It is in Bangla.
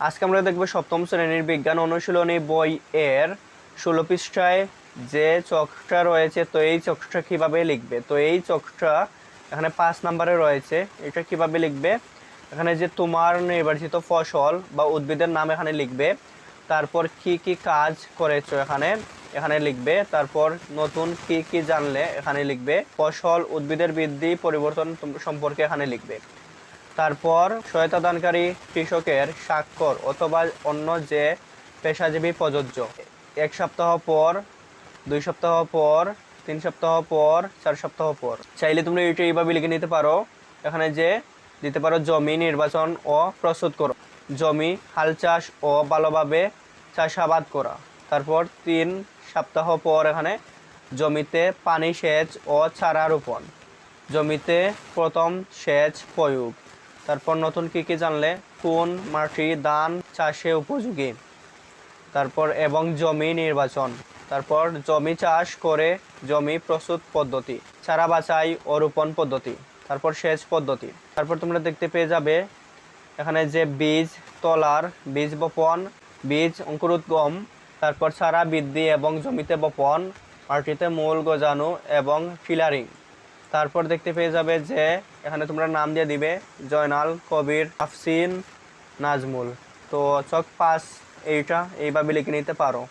আজকে আমরা দেখব সপ্তম শ্রেণির বিজ্ঞান অনুশীলনী বই এর ষোলো পৃষ্ঠায় যে চকটা রয়েছে, তো এই চকটা কীভাবে লিখবে? তো এই চকটা এখানে পাঁচ নাম্বারে রয়েছে, এটা কীভাবে লিখবে? এখানে যে তোমার নির্বাচিত ফসল বা উদ্ভিদের নাম এখানে লিখবে, তারপর কি কি কাজ করেছ এখানে এখানে লিখবে, তারপর নতুন কি কি জানলে এখানে লিখবে, ফসল, উদ্ভিদের বৃদ্ধি, পরিবর্তন সম্পর্কে এখানে লিখবে। তারপর সহায়তাদানকারী কৃষকের স্বাক্ষর অথবা অন্য যে পেশাজীবী প্রযোজ্য। এক সপ্তাহ পর, দুই সপ্তাহ পর, তিন সপ্তাহ পর, চার সপ্তাহ পর। চাইলে তোমরা এটা এইভাবে লিখে নিতে পারো। এখানে যে দিতে পারো জমি নির্বাচন ও প্রস্তুত করো। জমি, হাল চাষ ও ভালোভাবে চাষাবাদ করা। তারপর তিন সপ্তাহ পর এখানে জমিতে পানি সেচ ও চারা রোপণ। জমিতে প্রথম সেচ প্রয়োগ। তারপর নতুন কি কি জানলে? কোন মাটি ধান চাষে উপযোগী? তারপর এবং জমি নির্বাচন। তারপর জমি চাষ করে জমি প্রস্তুত পদ্ধতি। চারা বাছাই ও রোপণ পদ্ধতি। তারপর সেচ পদ্ধতি। তারপর তোমরা দেখতে পেয়ে যাবে, এখানে যে বীজ, তলার বীজ বপন, বীজ অঙ্কুরোদ্গম তারপর চারা বৃদ্ধি এবং জমিতে বপন, মাটিতে মূল গজানো এবং ফিলারিং। তারপর দেখতে পেয়ে যাবে যে এখানে তোমরা নাম দিয়ে দিবে জয়নাল, কবির, আফসিন, নাজমুল। তো চক পাস এইটা, এইভাবে লিখে নিতে পারো।